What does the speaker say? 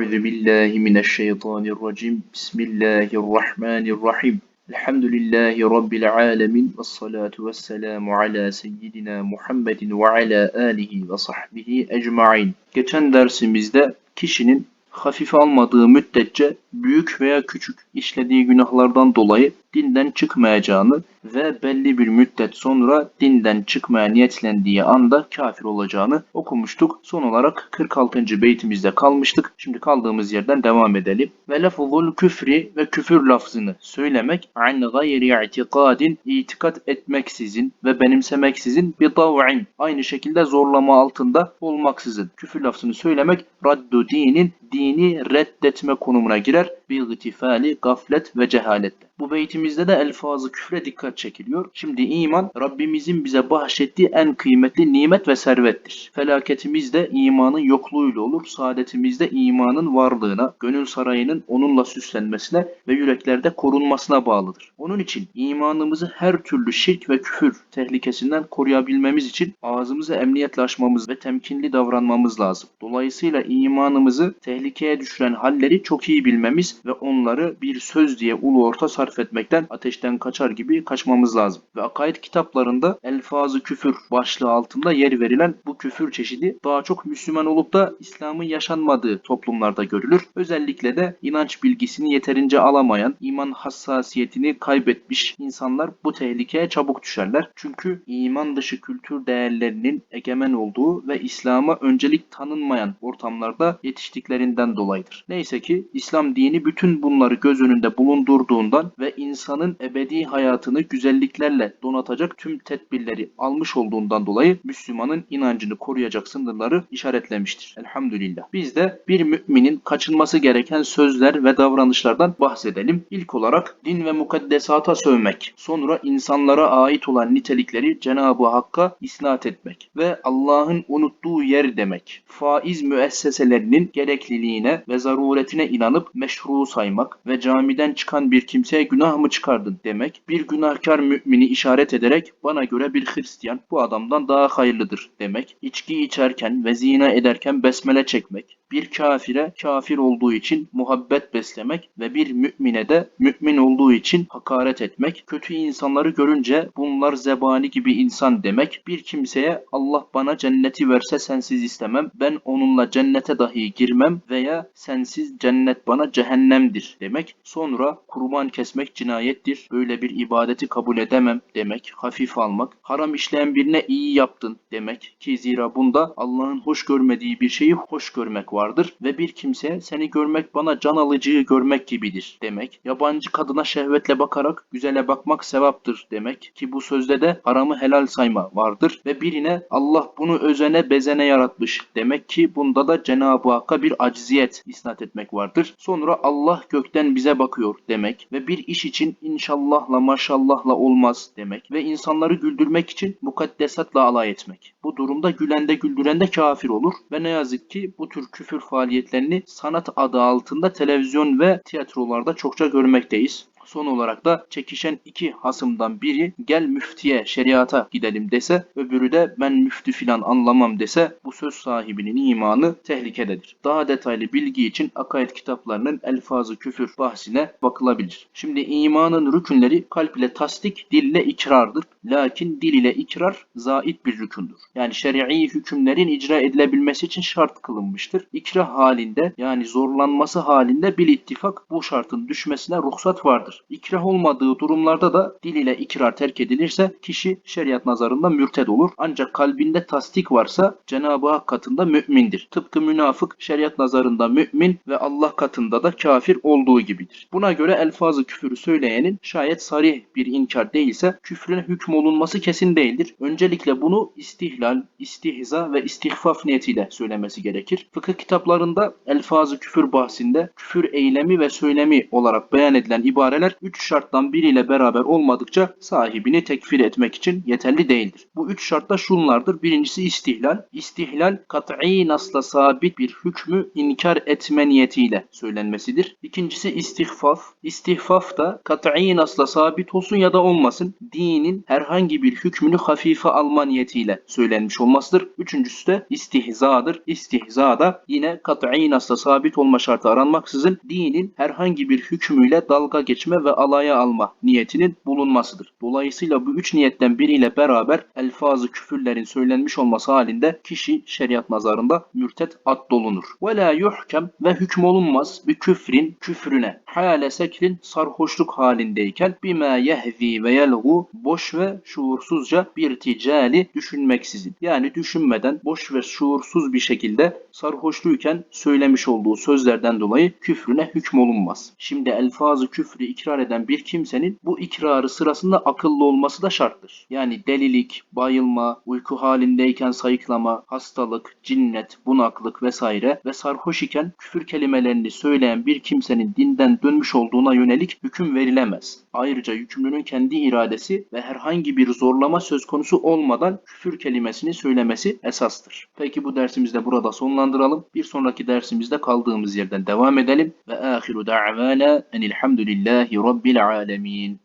Euzu billahi mineşşeytanirracim. Bismillahirrahmanirrahim. Elhamdülillahi rabbil alamin ve salatu vesselamu ala seyyidina Muhammedin ve ala alihi ve sahbihi ecmaîn. Geçen dersimizde kişinin hafife almadığı müddetçe büyük veya küçük işlediği günahlardan dolayı dinden çıkmayacağını ve belli bir müddet sonra dinden çıkmaya niyetlendiği anda kafir olacağını okumuştuk. Son olarak 46. beytimizde kalmıştık. Şimdi kaldığımız yerden devam edelim. Ve lafzul küfri ve küfür lafzını söylemek an gayri i'tikadin itikat etmeksizin ve benimsemeksizin bir tav'in aynı şekilde zorlama altında olmaksızın küfür lafzını söylemek raddu dinin dini reddetme konumuna girer. belajar Bir itifali, gaflet ve cehaletle. Bu beytimizde de elfazı küfre dikkat çekiliyor. Şimdi iman Rabbimizin bize bahşettiği en kıymetli nimet ve servettir. Felaketimiz de imanın yokluğuyla olur. Saadetimiz de imanın varlığına, gönül sarayının onunla süslenmesine ve yüreklerde korunmasına bağlıdır. Onun için imanımızı her türlü şirk ve küfür tehlikesinden koruyabilmemiz için ağzımızı emniyetle açmamız ve temkinli davranmamız lazım. Dolayısıyla imanımızı tehlikeye düşüren halleri çok iyi bilmemiz ve onları bir söz diye ulu orta sarf etmekten, ateşten kaçar gibi kaçmamız lazım. Ve akaid kitaplarında elfazı küfür başlığı altında yer verilen bu küfür çeşidi daha çok Müslüman olup da İslam'ın yaşanmadığı toplumlarda görülür. Özellikle de inanç bilgisini yeterince alamayan, iman hassasiyetini kaybetmiş insanlar bu tehlikeye çabuk düşerler. Çünkü iman dışı kültür değerlerinin egemen olduğu ve İslam'a öncelik tanınmayan ortamlarda yetiştiklerinden dolayıdır. Neyse ki İslam dini bütün bunları göz önünde bulundurduğundan ve insanın ebedi hayatını güzelliklerle donatacak tüm tedbirleri almış olduğundan dolayı Müslümanın inancını koruyacak sınırları işaretlemiştir. Elhamdülillah. Biz de bir müminin kaçınması gereken sözler ve davranışlardan bahsedelim. İlk olarak din ve mukaddesata sövmek, sonra insanlara ait olan nitelikleri Cenab-ı Hakk'a isnat etmek ve Allah'ın unuttuğu yer demek. Faiz müesseselerinin gerekliliğine ve zaruretine inanıp meşru saymak ve camiden çıkan bir kimseye günah mı çıkardın demek, bir günahkar mümini işaret ederek bana göre bir Hristiyan bu adamdan daha hayırlıdır. demek, içki içerken ve zina ederken besmele çekmek, bir kafire kafir olduğu için muhabbet beslemek ve bir mümine de mümin olduğu için hakaret etmek, kötü insanları görünce bunlar zebani gibi insan demek, bir kimseye Allah bana cenneti verse sensiz istemem, ben onunla cennete dahi girmem veya sensiz cennet bana cehennemdir demek, sonra kurban kesmek cinayettir, böyle bir ibadeti kabul edemem demek, hafif almak, haram işleyen birine iyi yaptın demek ki zira bunda Allah'ın hoş görmediği bir şeyi hoş görmek vardır ve bir kimse seni görmek bana can alıcıyı görmek gibidir demek. Yabancı kadına şehvetle bakarak güzele bakmak sevaptır demek ki bu sözde de haramı helal sayma vardır ve birine Allah bunu özene bezene yaratmış demek ki bunda da Cenab-ı Hakk'a bir acziyet isnat etmek vardır. Sonra Allah gökten bize bakıyor demek ve bir iş için inşallahla maşallahla olmaz demek ve insanları güldürmek için mukaddesatla alay etmek. Bu durumda gülen de güldüren de kafir olur ve ne yazık ki bu tür küfür faaliyetlerini sanat adı altında televizyon ve tiyatrolarda çokça görmekteyiz. Son olarak da çekişen iki hasımdan biri gel müftiye şeriata gidelim dese öbürü de ben müftü filan anlamam dese bu söz sahibinin imanı tehlikededir. Daha detaylı bilgi için akaid kitaplarının elfazı küfür bahsine bakılabilir. Şimdi imanın rükünleri kalp ile tasdik, dil ile ikrardır. Lakin dil ile ikrar zait bir rükündür. Yani şer'i hükümlerin icra edilebilmesi için şart kılınmıştır. İkrah halinde yani zorlanması halinde bil ittifak bu şartın düşmesine ruhsat vardır. İkrah olmadığı durumlarda da dil ile ikrar terk edilirse kişi şeriat nazarında mürted olur. Ancak kalbinde tasdik varsa Cenab-ı Hak katında mümindir. Tıpkı münafık şeriat nazarında mümin ve Allah katında da kafir olduğu gibidir. Buna göre elfazı küfürü söyleyenin şayet sarih bir inkar değilse küfrüne hüküm olunması kesin değildir. Öncelikle bunu istihlal, istihza ve istihfaf niyetiyle söylemesi gerekir. Fıkıh kitaplarında elfazı küfür bahsinde küfür eylemi ve söylemi olarak beyan edilen ibareler kelimeler üç şarttan biriyle beraber olmadıkça sahibini tekfir etmek için yeterli değildir. Bu üç şart da şunlardır. Birincisi istihlal. İstihlal kat'i nasla sabit bir hükmü inkar etme niyetiyle söylenmesidir. İkincisi istihfaf. İstihfaf da kat'i nasla sabit olsun ya da olmasın dinin herhangi bir hükmünü hafife alma niyetiyle söylenmiş olmasıdır. Üçüncüsü de istihzadır. İstihza da yine kat'i nasla sabit olma şartı aranmaksızın dinin herhangi bir hükmüyle dalga geçme ve alaya alma niyetinin bulunmasıdır. Dolayısıyla bu üç niyetten biriyle beraber elfazı küfürlerin söylenmiş olması halinde kişi şeriat nazarında mürtet ad dolunur. Ve la yuhkem ve hüküm olunmaz bir küfrin küfrüne. Hale sekrin sarhoşluk halindeyken bima yehzi ve yelgu boş ve şuursuzca bir ticali düşünmeksizin. Yani düşünmeden boş ve şuursuz bir şekilde sarhoşluyken söylemiş olduğu sözlerden dolayı küfrüne hüküm olunmaz. Şimdi elfazı küfrü ikrar eden bir kimsenin bu ikrarı sırasında akıllı olması da şarttır. Yani delilik, bayılma, uyku halindeyken sayıklama, hastalık, cinnet, bunaklık vesaire ve sarhoş iken küfür kelimelerini söyleyen bir kimsenin dinden dönmüş olduğuna yönelik hüküm verilemez. Ayrıca yükümlünün kendi iradesi ve herhangi bir zorlama söz konusu olmadan küfür kelimesini söylemesi esastır. Peki bu dersimizde burada sonlandıralım. Bir sonraki dersimizde kaldığımız yerden devam edelim. Ve ahiru da'vana enilhamdülillahi rabbil alemin.